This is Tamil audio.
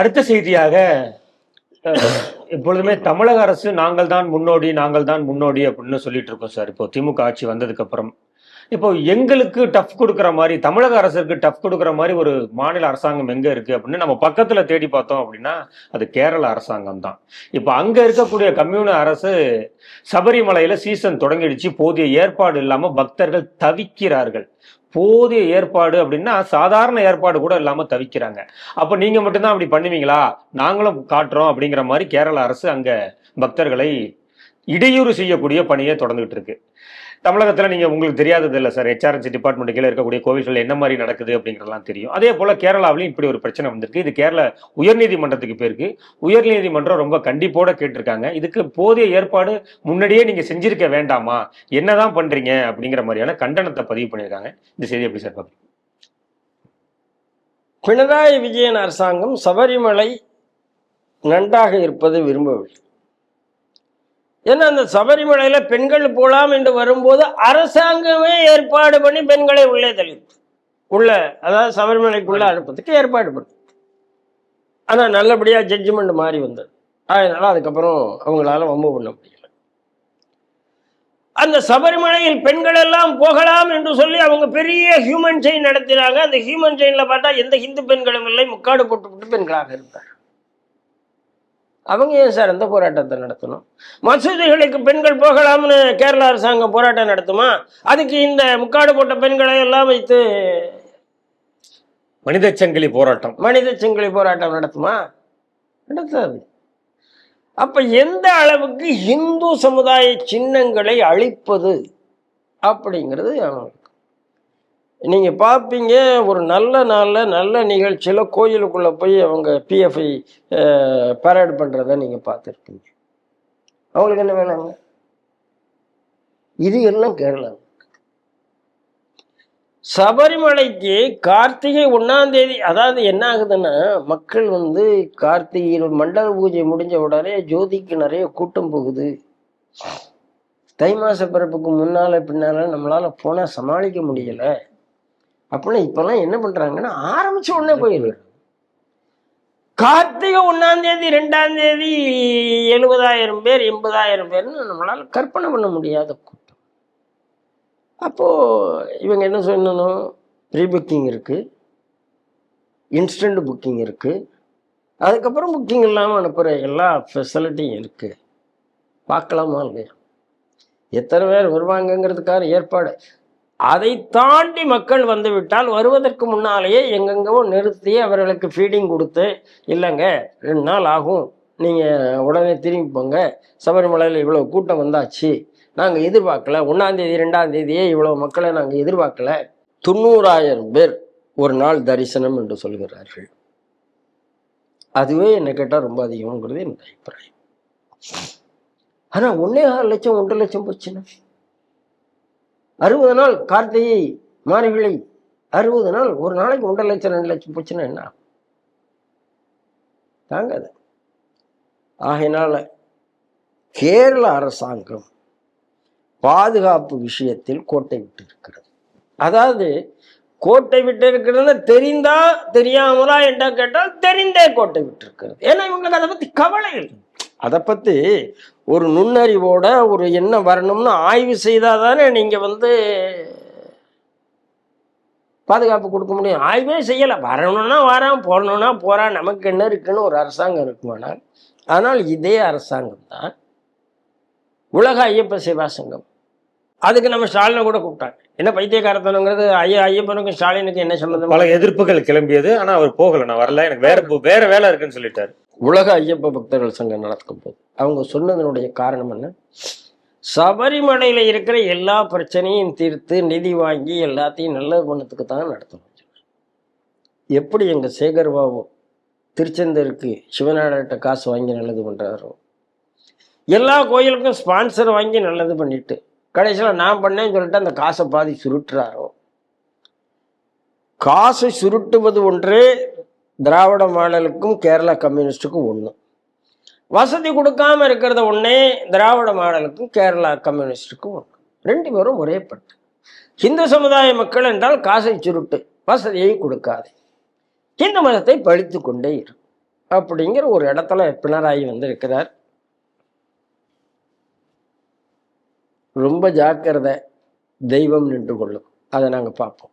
அடுத்த செய்தியாக எப்பொழுதுமே தமிழக அரசு நாங்கள் தான் முன்னோடி நாங்கள் தான் முன்னோடி அப்படின்னு சொல்லிட்டு இருக்கோம் சார். இப்போ திமுக ஆட்சி வந்ததுக்கு அப்புறம். இப்போ எங்களுக்கு டஃப் கொடுக்குற மாதிரி தமிழக அரசுக்கு டஃப் கொடுக்குற மாதிரி ஒரு மாநில அரசாங்கம் எங்க இருக்கு அப்படின்னு நம்ம பக்கத்துல தேடி பார்த்தோம் அப்படின்னா அது கேரள அரசாங்கம் தான். இப்போ அங்க இருக்கக்கூடிய கம்யூன அரசு சபரிமலையில சீசன் தொடங்கிடுச்சு. போதிய ஏற்பாடு இல்லாம பக்தர்கள் தவிக்கிறார்கள். போதிய ஏற்பாடு அப்படின்னா சாதாரண ஏற்பாடு கூட இல்லாம தவிக்கிறாங்க. அப்ப நீங்க மட்டும்தான் அப்படி பண்ணுவீங்களா? நாங்களும் காட்டுறோம் அப்படிங்கிற மாதிரி கேரள அரசு அங்க பக்தர்களை இடையூறு செய்யக்கூடிய பணியை தொடர்ந்துகிட்டு இருக்கு. தமிழகத்தில் நீங்கள் உங்களுக்கு தெரியாதது இல்லை சார். ஹெச்ஆர்என்சி டிபார்ட்மெண்ட் கீழே இருக்கக்கூடிய கோவில்கள் என்ன மாதிரி நடக்குது அப்படிங்கிறதெல்லாம் தெரியும். அதே போல் கேரளாவிலையும் இப்படி ஒரு பிரச்சனை வந்திருக்கு. இது கேரள உயர்நீதிமன்றத்துக்கு போயிருக்கு உயர்நீதிமன்றம் ரொம்ப கண்டிப்போட கேட்டிருக்காங்க. இதுக்கு போதிய ஏற்பாடு முன்னாடியே நீங்கள் செஞ்சிருக்க வேண்டாமா? என்னதான் பண்ணுறீங்க அப்படிங்கிற மாதிரியான கண்டனத்தை பதிவு பண்ணியிருக்காங்க. இந்த செய்தி எப்படி சார் பார்க்குறீங்க பினராயி விஜயன் அரசாங்கம் சபரிமலை நன்றாக இருப்பது விரும்பவில்லை. ஏன்னா அந்த சபரிமலையில் பெண்கள் போகலாம் என்று வரும்போது அரசாங்கமே ஏற்பாடு பண்ணி பெண்களை உள்ளே தள்ளி உள்ள அதாவது சபரிமலைக்குள்ளே அனுப்புறதுக்கு ஏற்பாடு பண்ணு. ஆனால் நல்லபடியாக ஜட்ஜ்மெண்ட் மாறி வந்தது. அதனால அதுக்கப்புறம் அவங்களால வம்பு பண்ண முடியல. அந்த சபரிமலையில் பெண்கள் எல்லாம் போகலாம் என்று சொல்லி அவங்க பெரிய ஹியூமன் செயின் நடத்தினாங்க. அந்த ஹியூமன் செயின்ல பார்த்தா எந்த ஹிந்து பெண்களும் இல்லை. முக்காடு போட்டுவிட்டு பெண்களாக இருந்தார் அவங்க ஏன் சார் அந்த போராட்டத்தை நடத்தணும்? மசூதிகளுக்கு பெண்கள் போகலாம்னு கேரள அரசாங்கம் போராட்டம் நடத்துமா? அதுக்கு இந்த முக்காடு போட்ட பெண்களை எல்லாம் வைத்து மனித சங்கிலி போராட்டம். மனித செங்கலை போராட்டம் நடத்துமா? நடத்தாது. அப்ப எந்த அளவுக்கு இந்து சமுதாய சின்னங்களை அழிப்பது அப்படிங்கிறது அவங்களுக்கு நீங்கள் பார்ப்பீங்க ஒரு நல்ல நாளில் நல்ல நிகழ்ச்சியில் கோயிலுக்குள்ளே போய் அவங்க பிஎஃப்ஐ பரேட் பண்ணுறத நீங்கள் பார்த்துருப்பீங்க. அவங்களுக்கு என்ன வேணாங்க? இது எல்லாம் கேரளா. சபரிமலைக்கு கார்த்திகை ஒன்றாம் தேதி அதாவது என்ன ஆகுதுன்னா மக்கள் வந்து கார்த்திகை மண்டல பூஜை முடிஞ்ச உடனே ஜோதிக்கு நிறைய கூட்டம் போகுது. தை மாச பிறப்புக்கு முன்னால் பின்னால் நம்மளால் போனால் சமாளிக்க முடியல. அப்படின்னா இப்பெல்லாம் என்ன பண்றாங்கன்னா ஆரம்பிச்ச உடனே போயிடுது. கார்த்திகை ஒன்னாம் தேதி ரெண்டாம் தேதி எழுபதாயிரம் பேர் எண்பதாயிரம் பேர்னு நம்மளால கற்பனை பண்ண முடியாத கூட்டம். அப்போ இவங்க என்ன சொல்லணும்? ப்ரீ புக்கிங் இருக்கு. இன்ஸ்டன்ட் புக்கிங் இருக்கு. அதுக்கப்புறம் புக்கிங் இல்லாமல் அனுப்புகிற எல்லா ஃபெசிலிட்டியும் இருக்கு. பார்க்கலாமா இல்லையா? எத்தனை பேர் வருவாங்கங்கிறதுக்கான ஏற்பாடு. அதை தாண்டி மக்கள் வந்துவிட்டால் வருவதற்கு முன்னாலேயே எங்கெங்கோ நிறுத்தி அவர்களுக்கு ஃபீடிங் கொடுத்து இல்லைங்க ரெண்டு நாள் ஆகும் நீங்கள் உடனே திரும்பி போங்க சபரிமலையில் இவ்வளோ கூட்டம் வந்தாச்சு நாங்கள் எதிர்பார்க்கல ஒன்றாந்தேதி ரெண்டாந்தேதியே இவ்வளோ மக்களை நாங்கள் எதிர்பார்க்கல. தொண்ணூறாயிரம் பேர் ஒரு நாள் தரிசனம் என்று சொல்கிறார்கள். அதுவே என்னை கேட்டால் ரொம்ப அதிகம்ங்கிறது என்னுடைய அபிப்பிராயம். ஆனால் ஒன்றே ஆறு லட்சம் ஒன்றரை லட்சம் போச்சுன்னா? அறுபது நாள் கார்த்திகை மார்கழி அறுபது நாள் ஒரு நாளைக்கு ஒன்றரை லட்சம் ரெண்டு லட்சம் போச்சுன்னா என்ன? ஆகும்? தாங்காது. ஆகையினால கேரள அரசாங்கம் பாதுகாப்பு விஷயத்தில் கோட்டை விட்டு இருக்கிறது அதாவது கோட்டை விட்டு இருக்கிறது தெரிந்தா தெரியாமலா என்றா கேட்டால் தெரிந்தே கோட்டை விட்டு இருக்கிறது ஏன்னா இவங்களுக்கு அதை பத்தி கவலை இல்லை. அதை பத்தி ஒரு நுண்ணறிவோட ஒரு என்ன வரணும்னு ஆய்வு செய்தால் தானே நீங்கள் வந்து பாதுகாப்பு கொடுக்க முடியும். ஆய்வே செய்யலை. வரணும்னா வரான் போகணுன்னா போகிறான் நமக்கு என்ன இருக்குன்னு ஒரு அரசாங்கம் இருக்குமானால் ஆனால் இதே அரசாங்கம் தான் உலக ஐயப்ப சேவா சங்கம். அதுக்கு நம்ம ஸ்டாலினை கூட கூப்பிட்டாங்க. என்ன பைத்தியக்காரத்தனங்கிறது ஐயா ஐயப்பனுக்கும் ஸ்டாலினுக்கு என்ன சம்மந்தம் பல எதிர்ப்புகள் கிளம்பியது. ஆனால் அவர் போகலை. நான் வரல. எனக்கு வேற வேற வேலை இருக்குன்னு சொல்லிட்டாரு. உலக ஐயப்ப பக்தர்கள் சங்கம் நடக்கும் போது அவங்க சொன்னதனுடைய காரணம் என்ன? சபரிமலையில இருக்கிற எல்லா பிரச்சனையும் தீர்த்து நிதி வாங்கி எல்லாத்தையும் நல்லது பண்ணத்துக்கு தான் நடத்தணும். எப்படி எங்க சேகர் திருச்செந்தருக்கு சிவநாடாட்ட காசு வாங்கி நல்லது பண்றாரோ? எல்லா கோயிலுக்கும் ஸ்பான்சர் வாங்கி நல்லது பண்ணிட்டு கடைசியில் நான் பண்ணேன்னு சொல்லிட்டு அந்த காசை பாதி சுருட்டுறாரோ? காசை சுருட்டுவது ஒன்றே திராவிட மாடலுக்கும் கேரளா கம்யூனிஸ்ட்டுக்கும் ஒன்று வசதி கொடுக்காம இருக்கிறத ஒன்றே திராவிட மாடலுக்கும் கேரளா கம்யூனிஸ்டுக்கும் ஒன்று ரெண்டு பேரும் ஒரே பட்டு. இந்து சமுதாய மக்கள் என்றால் காசை சுருட்டு வசதியை கொடுக்காது. இந்து மதத்தை பழித்து கொண்டே இருக்கும் அப்படிங்கிற ஒரு இடத்துல பினராயி வந்து இருக்கிறார் ரொம்ப ஜாக்கிரதை தெய்வம் நின்று கொள்ளும். அதை நாங்கள் பார்ப்போம்.